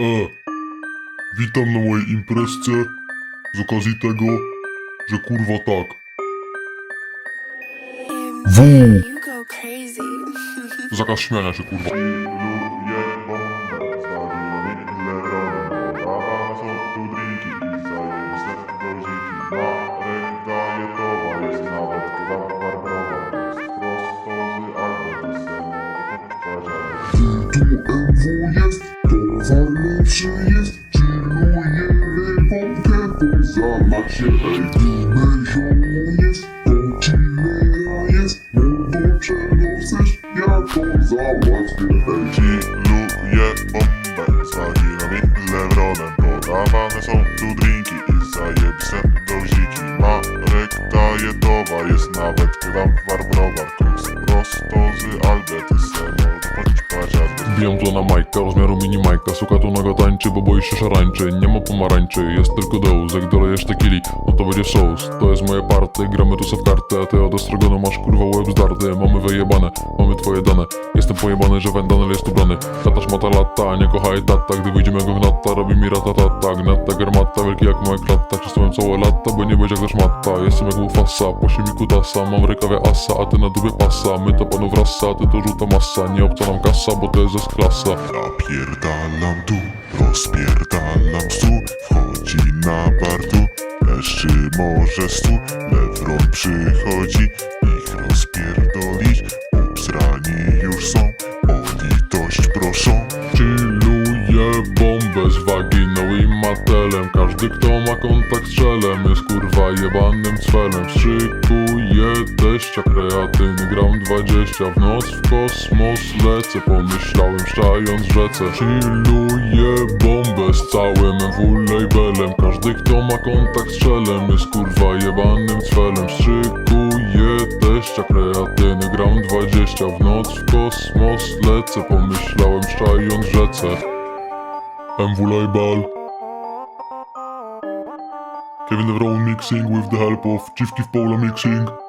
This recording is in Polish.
E, witam na mojej imprezce z okazji tego, że kurwa tak. W. Zakaz śmiania się kurwa. MW jest, towar lepszy jest Chillujemy pompkę poza macie Ej, Mezioło jest, to chillera jest Mordo czego chcesz, ja to załatwię. Ej, bombę z waginami Lebronem Podawane są tu drinki i zajebiste doziki. Marek daje towar, jest nawet gram warbrowar Koks prosto z Wbijam tu na majka, rozmiaru mini majka. Suka tu nago tańczy, bo boi się szarańczy. Nie ma pomarańczy, jest tylko dołz Jak dolejesz tequili, no to będzie sos To jest moje party, gramy tu se w kartę A ty od ostrogonu masz kurwa łeb zdarty Mamy wyjebane, mamy twoje dane. Jestem pojebany, że Wendanyl jest ubrany Tata szmata lata, nie kochaj tata. Gdy wyjdziemy go gnata, robi mi ratatata Gnata garmata, wielki jak moja klata. Czystałem całe lata, by nie być jak też matta Jestem jak łufasa, po siemi kutasa. Mam w rękawie asa, a ty na dubie pasa. My to panów rasa, ty to żółta masa. Nie obca nam kasa, bo to jest ze klasa. Napierdalam tu, rozpierdalam stół może stu Lewron przychodzi, ich rozpierdolić. Obsrani już są, o litość proszą. Chilluję bombę z waginą i matelem. Każdy kto ma kontakt z czelem Jest kurwa jebanym cwelem. Strzykuję teścia kreatyny Gram 20 w noc w kosmos. Lecę Pomyślałem szczając w rzece. Chilluję bombę z całym MW labelem Każdy kto ma kontakt z czelem Jest kurwa jebanym cwelem Strzykuję teścia kreatyny Gram 20 w noc w kosmos. Lecę Pomyślałem szczając rzece. MW label Kevin Devron mixing with the help of Chiefki w Paula mixing